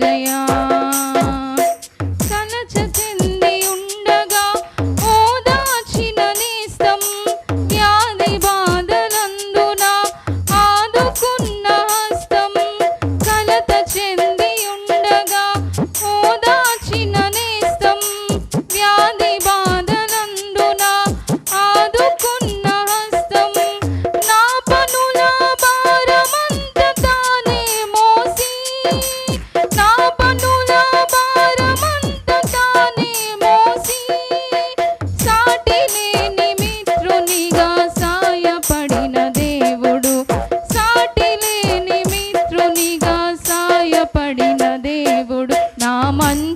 जया సిద్ధపడిన దేవుడు నా మంచి